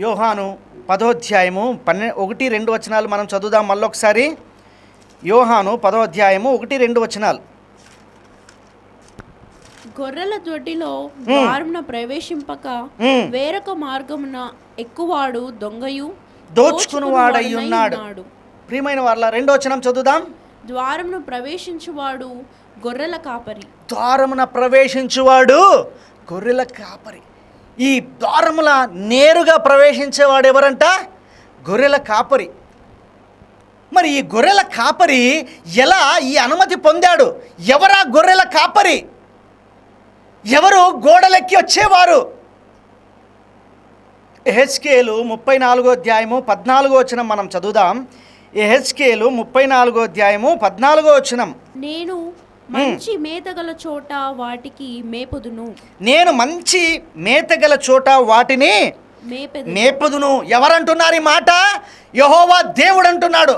యోహాను పదోధ్యాయము పన్నె ఒకటి రెండు వచనాలు మనం చదువుదాం మళ్ళొకసారి. యోహాను పదోధ్యాయము ఒకటి రెండు వచనాలు. గొర్రెల దొడ్డిలో ద్వారమున ప్రవేశింపక. వేరొక మార్గమున ఎక్కువాడు దొంగయు దోచుకునివాడై దోచుకునివాడునై ఉన్నాడు ప్రియమైన వాళ్ళ రెండో వచనం చదువుదాం. ద్వారమును ప్రవేశించువాడు గొర్రెల కాపరి. ద్వారమున ప్రవేశించువాడు గొర్రెల కాపరి. ఈ ద్వారముల నేరుగా ప్రవేశించేవాడు ఎవరంట? గొర్రెల కాపరి. మరి ఈ గొర్రెల కాపరి ఎలా ఈ అనుమతి పొందాడు? ఎవరా గొర్రెల కాపరి? ఎవరు గోడలెక్కి వచ్చేవారు? ఎహెచ్కేలు ముప్పై నాలుగో అధ్యాయము పద్నాలుగో వచనం మనం చదువుదాం. ఎహెచ్కేలు ముప్పై నాలుగో అధ్యాయము పద్నాలుగో వచనం. నేను మంచి మేతగల చోట వాటికి మేపుదును. నేను మంచి మేతగల చోట వాటిని మేపెదు మేపుదును. ఎవరంటున్నారు ఈ మాట? యహోవా దేవుడు అంటున్నాడు